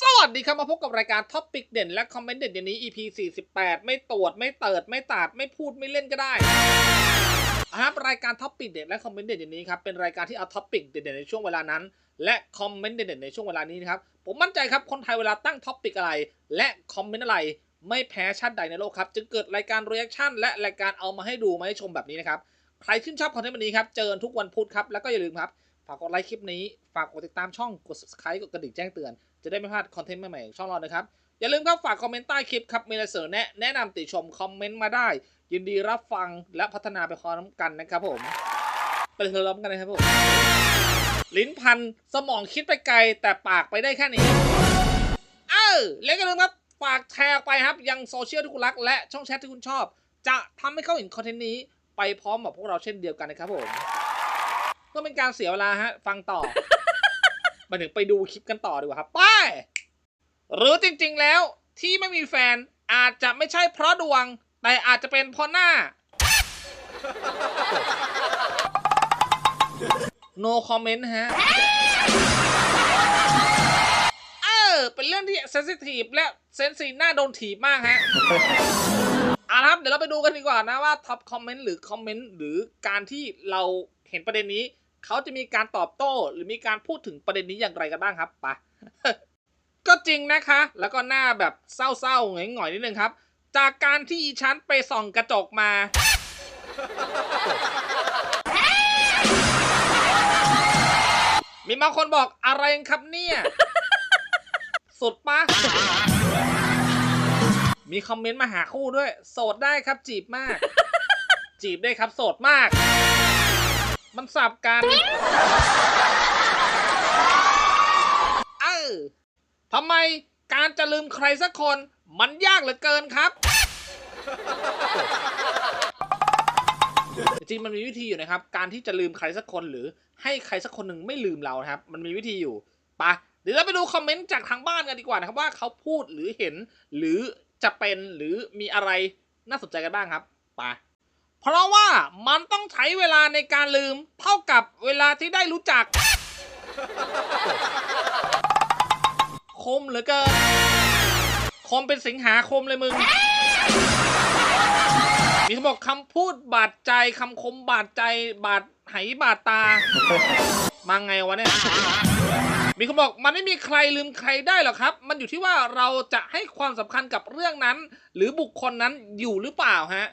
สวัสดีครับมาพบกับรายการท็อปปิกเด่นและคอมเมนต์เด่นเดี๋ยวนี้ EP 48 ไม่ตรวจไม่เติดไม่ตัดไม่พูดไม่เล่นก็ได้ครับรายการท็อปปิกเด่นและคอมเมนต์เด่นเดี๋ยวนี้ครับเป็นรายการที่เอาท็อปปิกเด่นๆในช่วงเวลานั้น และคอมเมนต์เด่นๆในช่วงเวลานี้นะครับผมมั่นใจครับคนไทยเวลาตั้งท็อปปิกอะไร และคอมเมนต์อะไร ไม่แพ้ชาติใดในโลกครับจึงเกิดรายการรีแอคชั่นและรายการเอามาให้ดูมาให้ชมแบบนี้นะครับใครชื่นชอบคอนเทนต์แบบนี้ครับเจอทุกวันพุธครับแล้วก็อย่าลืมครับฝากกดไลค์คลิปนี้ฝากกดติดตามช่องกด subscribe กดกระดิ่งแจ้งเตือน จะได้ไม่พลาดคอนเทนต์ใหม่ๆของช่องเรานะครับ อย่าลืมครับฝากคอมเมนต์ใต้คลิปครับมีอะไรเสนอแนะแนะนำติชมคอมเมนต์มาได้ ยินดีรับฟังและพัฒนาไปพร้อมกันนะครับผม ไปเริ่มกันนะครับผม ลิ้นพันสมองคิดไปไกลแต่ปากไปได้แค่นี้ เออแล้วก็ลืมครับฝากแชร์ไปครับยังโซเชียลที่คุณรัก และช่องแชทที่คุณชอบ จะทำให้เขาเห็นคอนเทนต์นี้ ไปพร้อมกับพวกเราเช่นเดียวกันนะครับผมเพื่อเป็นการเสียเวลาฮะ ฟังต่อ มาถึงไปดูคลิปกันต่อดีกว่าครับไปหรือจริงๆแล้วที่ไม่มีแฟนอาจจะไม่ใช่เพราะดวง แต่อาจจะเป็นเพราะหน้า no comment ฮะ เออ เป็นเรื่องที่ sensitive และเซนซีน่าโดนถีบมากฮะเอาละครับ เดี๋ยวเราไปดูกันดีกว่านะว่าท็อปคอมเมนต์หรือคอมเมนต์หรือการที่เราเห็นประเด็นนี้ เขาจะมีการตอบโต้ หรือมีการพูดถึงประเด็นนี้อย่างไรกันบ้างครับไปก็จริงนะคะ แล้วก็หน้าแบบเศร้าๆหงอยๆนิดนึงครับ จากการที่อีฉันไปส่องกระจกมา มีบางคนบอกอะไรครับเนี่ย สุดปะมีคอมเมนต์มาหาคู่ด้วย โสดได้ครับจีบมาก จีบได้ครับโสดมาก มันสับกัน เออทำไมการจะลืมใครสักคนมันยากเหลือเกินครับ จริงมันมีวิธีอยู่นะครับ การที่จะลืมใครสักคนหรือให้ใครสักคนหนึ่งไม่ลืมเรานะครับ มันมีวิธีอยู่ปะเดี๋ยวเราไปดูคอมเมนต์จากทางบ้านกันดีกว่านะครับว่าเขาพูดหรือเห็น หรือจะเป็นหรือมีอะไรน่าสนใจกันบ้างครับไปะ เพราะว่ามันต้องใช้เวลาในการลืมเท่ากับเวลาที่ได้รู้จัก คมเหลือเกิน คมเป็นสิงหาคมเลยมึง มีเขาบอกคำพูดบาดใจคำคมบาดใจบาดไหบาดตา มาไงวะเนี่ย มีเขาบอกมันไม่มีใครลืมใครได้หรอกครับ มันอยู่ที่ว่าเราจะให้ความสำคัญกับเรื่องนั้น หรือบุคคลนั้นอยู่หรือเปล่าฮะ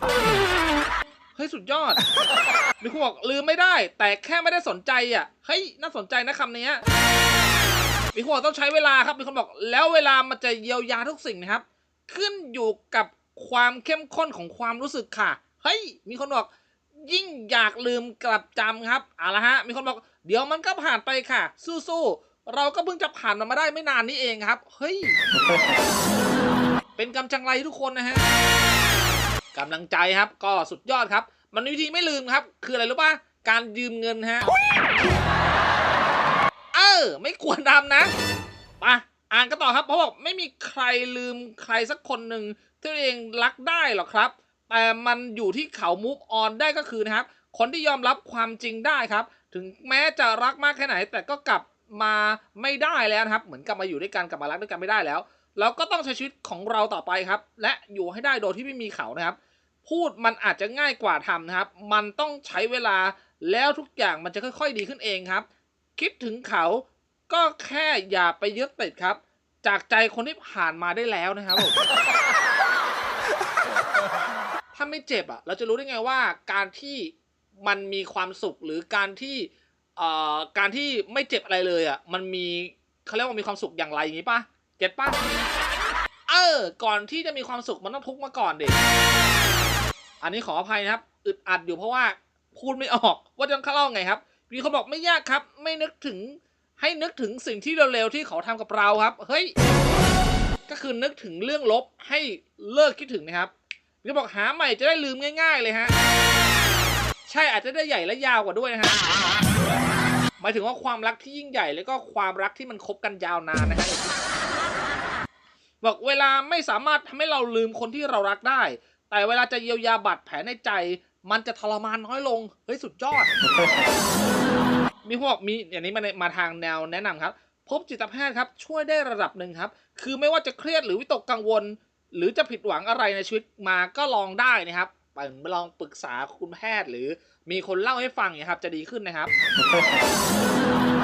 เฮ้ยสุดยอด มีคนบอกลืมไม่ได้ แต่แค่ไม่ได้สนใจอะเฮ้ยน่าสนใจนะคำนี้มีคนบอกต้องใช้เวลาครับ มีคนบอกแล้วเวลามันจะเยียวยาทุกสิ่งนะครับ ขึ้นอยู่กับความเข้มข้นของความรู้สึกค่ะ เฮ้ย มีคนบอกยิ่งอยากลืมกลับจำครับเอาละฮะ มีคนบอกเดี๋ยวมันก็ผ่านไปค่ะ สู้ๆ เราก็เพิ่งจะผ่านมันมาได้ไม่นานนี้เองครับ เฮ้ย เป็นกำจังไรทุกคนนะฮะ กำลังใจครับ ก็สุดยอดครับ มันวิธีไม่ลืมครับ คืออะไรรู้ป่ะการยืมเงินฮะเออไม่ควรทำนะไปอ่านกันต่อครับเพราะบอกไม่มีใครลืมใครสักคนหนึ่งที่ตัวเองรักได้หรอกครับ แต่มันอยู่ที่เขา move on ได้ก็คือนะครับ คนที่ยอมรับความจริงได้ครับ ถึงแม้จะรักมากแค่ไหน แต่ก็กลับมาไม่ได้แล้วนะครับ เหมือนกลับมาอยู่ด้วยกันกลับมารักด้วยกันไม่ได้แล้ว เราก็ต้องใช้ชีวิตของเราต่อไปครับ และอยู่ให้ได้โดยที่ไม่มีเขานะครับ พูดมันอาจจะง่ายกว่าทำนะครับ มันต้องใช้เวลาแล้วทุกอย่างมันจะค่อยๆ ดีขึ้นเองครับ คิดถึงเขาก็แค่อย่าไปยึดติดครับ จากใจคนที่ผ่านมาได้แล้วนะครับผม ถ้าไม่เจ็บอะ เราจะรู้ได้ไงว่าการที่มันมีความสุขหรือการที่เอ่อการที่ไม่เจ็บอะไรเลยอะ มันมีเขาเรียกว่ามีความสุขอย่างไรอย่างนี้ปะเจ็บปะ ออ ก่อนที่จะมีความสุขมันต้องทุกข์มาก่อนเด็กอันนี้ขออภัยนะครับ อึดอัดอยู่เพราะว่าพูดไม่ออกว่าจะเล่าไงครับ มีคนบอกไม่ยากครับ ไม่นึกถึงให้นึกถึงสิ่งที่เร็วๆที่เขาทำกับเราครับ เฮ้ย ก็คือนึกถึงเรื่องลบให้เลิกคิดถึงนะครับมีคนบอกหาใหม่จะได้ลืมง่าย ๆ เลยฮะ ใช่อาจจะได้ใหญ่และยาวกว่าด้วยนะฮะ หมายถึงว่าความรักที่ยิ่งใหญ่แล้วก็ความรักที่มันคบกันยาวนานนะฮะ บอกเวลาไม่สามารถทำให้เราลืมคนที่เรารักได้ แต่เวลาจะเยียวยาบาดแผลในใจ มันจะทรมานน้อยลง เฮ้ยสุดยอด มีพวกมีอย่างนี้มาในมาทางแนวแนะนำครับ พบจิตแพทย์ครับ ช่วยได้ระดับหนึ่งครับ คือไม่ว่าจะเครียดหรือวิตกกังวล หรือจะผิดหวังอะไรในชีวิตมาก็ลองได้นะครับไปลองปรึกษาคุณแพทย์หรือมีคนเล่าให้ฟังเนี่ยครับ จะดีขึ้นนะครับ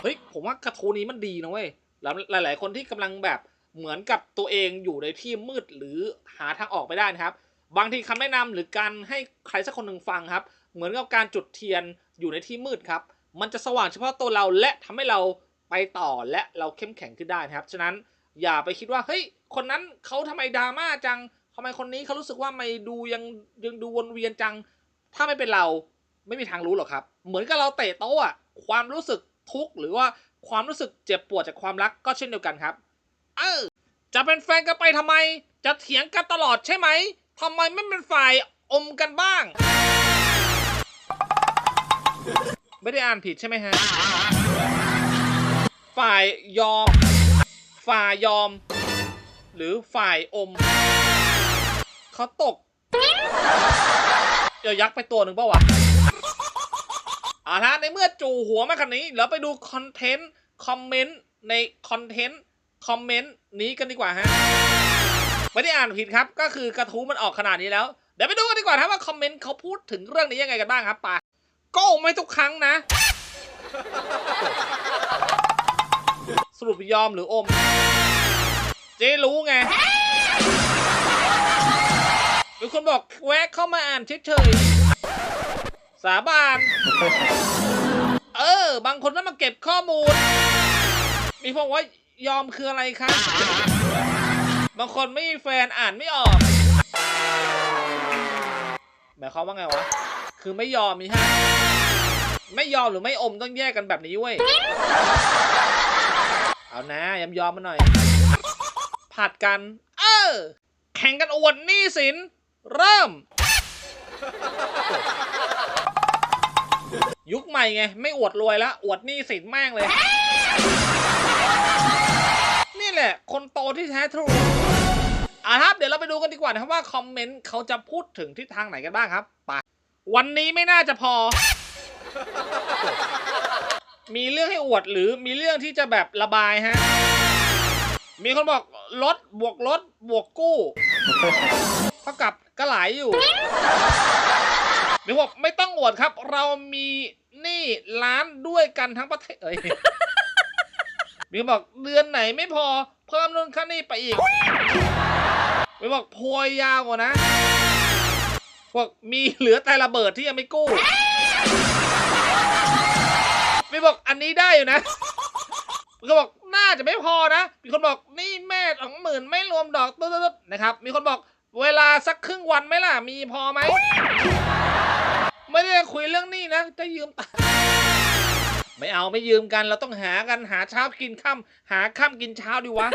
เฮ้ย ผมว่ากระทู้นี้มันดีนะเว้ยแล้วหลาย ๆ คนที่กำลังแบบ เหมือนกับตัวเองอยู่ในที่มืดหรือหาทางออกไม่ได้นะครับ บางทีคำแนะนำหรือการให้ใครสักคนหนึ่งฟังครับ เหมือนกับการจุดเทียนอยู่ในที่มืดครับ มันจะสว่างเฉพาะตัวเราและทำให้เราไปต่อและเราเข้มแข็งขึ้นได้นะครับ ฉะนั้นอย่าไปคิดว่าเฮ้ยคนนั้นเขาทำไมดราม่าจังทำไมคนนี้เขารู้สึกว่าไม่ดูยังยังดูวนเวียนจัง ถ้าไม่เป็นเราไม่มีทางรู้หรอกครับ เหมือนกับเราเตะโต๊ะอะความรู้สึกทุกข์หรือว่าความรู้สึกเจ็บปวดจากความรักก็เช่นเดียวกันครับ เออ จะเป็นแฟนกันไปทำไม จะเถียงกันตลอดใช่ไหมทำไมไม่เป็นฝ่ายอมกันบ้าง ไม่ได้อ่านผิดใช่ไหมฮะ ฝ่ายยอม ฝ่ายยอม หรือฝ่ายอม เขาตก เดี๋ยวยักษ์ไปตัวหนึ่งเปล่าวะอ่าฮะในเมื่อจู่หัวมาขนาดนี้ เราไปดูคอนเทนต์ คอมเมนต์ ในคอนเทนต์ คอมเมนต์นี้กันดีกว่าฮะไม่ได้อ่านผิดครับ ก็คือกระทู้มันออกขนาดนี้แล้ว เดี๋ยวไปดูกันดีกว่าครับว่าคอมเมนต์เขาพูดถึงเรื่องนี้ยังไงกันบ้างครับไปก็ไม่ทุกครั้งนะ สรุปยอมหรืออม เจ๊รู้ไงมีคนบอกแวะเข้ามาอ่านเฉยๆสาบานเออ บางคนนั้นมาเก็บข้อมูล มีคนบอกว่า ยอมคืออะไรคะบางคนไม่มีแฟนอ่านไม่ออกหมายความว่าไงวะ คือไม่ยอมนี่ฮะไม่ยอมหรือไม่อมต้องแยกกันแบบนี้เว้ย เอานะยอมยอมมาหน่อย ผัดกัน เออ แข่งกันอวดหนี้สิน เริ่ม ยุคใหม่ไง ไม่อวดรวยแล้ว อวดหนี้สินแม่งเลย แหละ คนโตที่แท้ทรูอะครับ เดี๋ยวเราไปดูกันดีกว่านะครับว่าคอมเมนต์เขาจะพูดถึงทิศทางไหนกันบ้างครับไปวันนี้ไม่น่าจะพอ มีเรื่องให้อวดหรือมีเรื่องที่จะแบบระบายฮะ มีคนบอกลดบวกลดบวกกู้เท่ากับก็หลายอยู่มีคนบอกไม่ต้องอวดครับ เรามีหนี้ล้านด้วยกันทั้งประเทศเอ้ย มีบอกเดือนไหนไม่พอ เพิ่มนู่นค่านี่ไปอีกมีบอกโพยยาวกว่านะบอกมีเหลือแต่ระเบิดที่ยังไม่กู้มีบอกอันนี้ได้อยู่นะมีคนบอกน่าจะไม่พอนะ มีคนบอกนี่แม่สองหมื่นไม่รวมดอกตึ๊ดๆนะครับ มีคนบอกเวลาสักครึ่งวันไหมล่ะ มีพอไหม ไม่ได้คุยเรื่องนี้นะ จะยืมตัง ไม่เอาไม่ยืมกัน เราต้องหากันหาเช้ากินค่ำหาค่ำกินเช้าดีวะ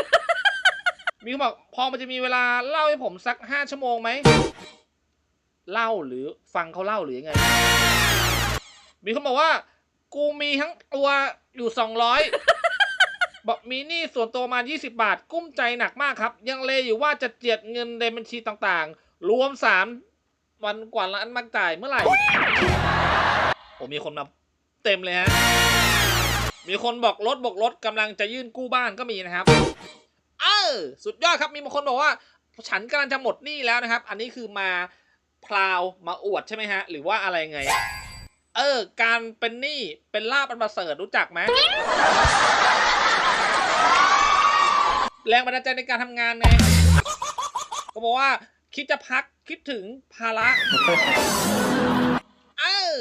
มีคนบอกพอมันจะมีเวลาเล่าให้ผมสักห้าชั่วโมงไหมเล่าหรือฟังเขาเล่าหรือยังไง มีคนบอกว่า กูมีทั้งตัวอยู่สองร้อยบอกมีหนี้ส่วนตัวมา 20 บาท กุ้มใจหนักมากครับ ยังเลอยู่ว่าจะเจียดเงินในบัญชีต่างๆ รวมสามวันกว่าล้านมาจ่ายเมื่อไหร่โอ้มีคนมา เต็มเลยฮะ มีคนบอกรถบอกรถกำลังจะยื่นกู้บ้านก็มีนะครับ เออ สุดยอดครับ มีบางคนบอกว่า ฉันกำลังจะหมดหนี้แล้วนะครับ อันนี้คือมาพราวมาอวดใช่ไหมฮะ หรือว่าอะไรไง เออ การเป็นหนี้เป็นลาบอันประเสริฐรู้จักไหมแรงบันดาลใจในการทำงานไงก็บอกว่าคิดจะพักคิดถึงภาระ เออ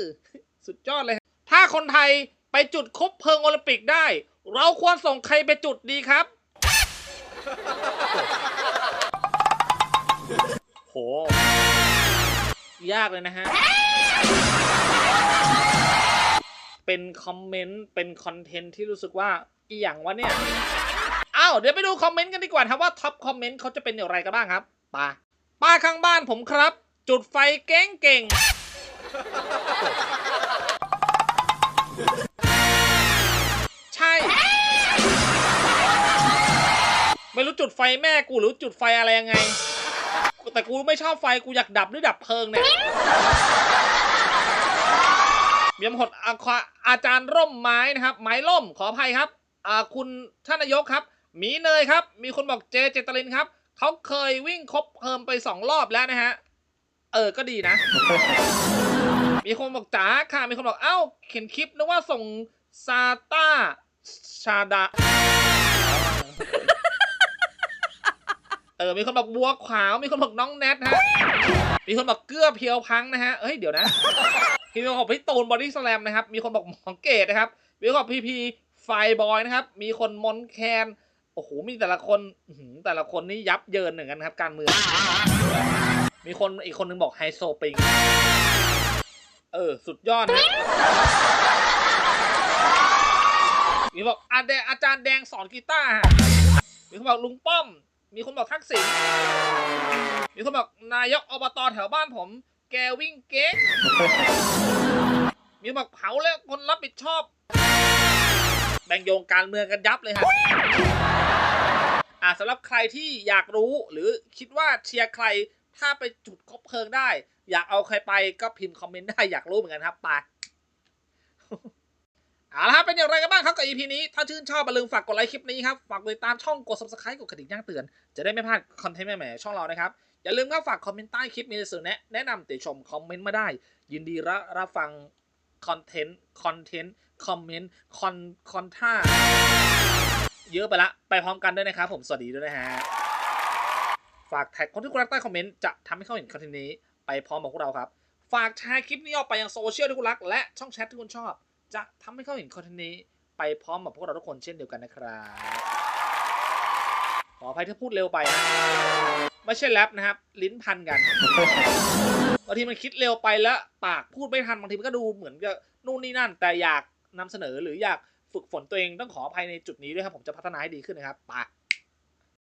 สุดยอดเลย ถ้าคนไทยไปจุดคบเพลิงโอลิมปิกได้ เราควรส่งใครไปจุดดีครับ โห ยากเลยนะฮะ เป็นคอมเมนต์ เป็นคอนเทนต์ที่รู้สึกว่า อีหยังวะเนี่ย อ้าว เดี๋ยวไปดูคอมเมนต์กันดีกว่าครับว่าท็อปคอมเมนต์เขาจะเป็นอย่างไรกันบ้างครับป้าป้าข้างบ้านผมครับ จุดไฟเก่งเก่ง ใช่ ไม่รู้จุดไฟแม่กูหรือจุดไฟอะไรยังไง แต่กูไม่ชอบไฟกูอยากดับหรือดับเพลิงเนี่ยมีมหดอาควาอาจารย์ร่มไม้นะครับ ไม้ร่มขออภัยครับอ่าคุณท่านนายกครับ หมีเนยครับ มีคนบอกเจเจตลินครับ เขาเคยวิ่งครบเพิ่มไปสองรอบแล้วนะฮะ เออก็ดีนะ มีคนบอกจ๋าค่ะ มีคนบอกเอ้า เขียนคลิปนึกว่าส่งซาต้าชาดา เออ มีคนบอกบัวขาว มีคนบอกน้องแนทฮะ มีคนบอกเกลือเพียวพังนะฮะเอ้ย เดี๋ยวนะมีคนบอกพี่ตูนบอดี้สแลมนะครับ มีคนบอกหมองเกตนะครับ มีคนบอกพีพีไฟบอยนะครับ มีคนมอนแคน โอ้โห มีแต่ละคนแต่ละคนนี่ยับเยินเหมือนกันครับ การเมือง มีคนอีกคนนึงบอกไฮโซปิง เออ สุดยอดนะมีบอกอาแดอาจารย์แดงสอนกีตาร์มีคนบอกลุงป้อม มีคนบอกทักษิณมีคนบอกนายกอบตแถวบ้านผม แกวิ่งเก๊กมีบอกเผาแล้วคนรับผิดชอบ แบ่งโยงการเมืองกันยับเลยฮะอ่าสำหรับใครที่อยากรู้หรือคิดว่าเชียร์ใครถ้าไปจุดคบเพลิงได้ อยากเอาใครไปก็พิมพ์คอมเมนต์ได้อยากรู้เหมือนกันครับไปเอาละครับเป็นอย่างไรกันบ้างครับกับ EP นี้ ถ้าชื่นชอบอย่าลืมฝากกดไลค์คลิปนี้ครับ ฝากกดติดตามช่องกด subscribe กดกระดิ่งแจ้งเตือน จะได้ไม่พลาดคอนเทนต์ใหม่ๆช่องเรานะครับ อย่าลืมครับฝากคอมเมนต์ใต้คลิปมีในส่วนแนะแนะนำติชมคอมเมนต์มาได้ ยินดีรับรับฟังคอนเทนต์คอนเทนต์คอมเมนต์คอนคอนท่าเยอะไปละไปพร้อมกันด้วยนะครับผมสวัสดีด้วยนะฮะฝากแท็กคนที่คุณรักใต้คอมเมนต์จะทำให้เขาเห็นคอนเทนต์นี้ ไปพร้อมกับพวกเราครับ ฝากแชร์คลิปนี้ออกไปยังโซเชียลที่คุณรัก และช่องแชทที่คุณชอบ จะทำให้เขาเห็นคอนเทนต์นี้ ไปพร้อมกับพวกเราทุกคนเช่นเดียวกันนะครับ ขออภัยถ้าพูดเร็วไป ไม่ใช่แรปนะครับ ลิ้นพันกันบางทีมันคิดเร็วไปแล้วปากพูดไม่ทันบางทีมันก็ดูเหมือนกับนู่นนี่นั่น แต่อยากนำเสนอหรืออยากฝึกฝนตัวเองต้องขออภัยในจุดนี้ด้วยครับ ผมจะพัฒนาให้ดีขึ้นนะครับไป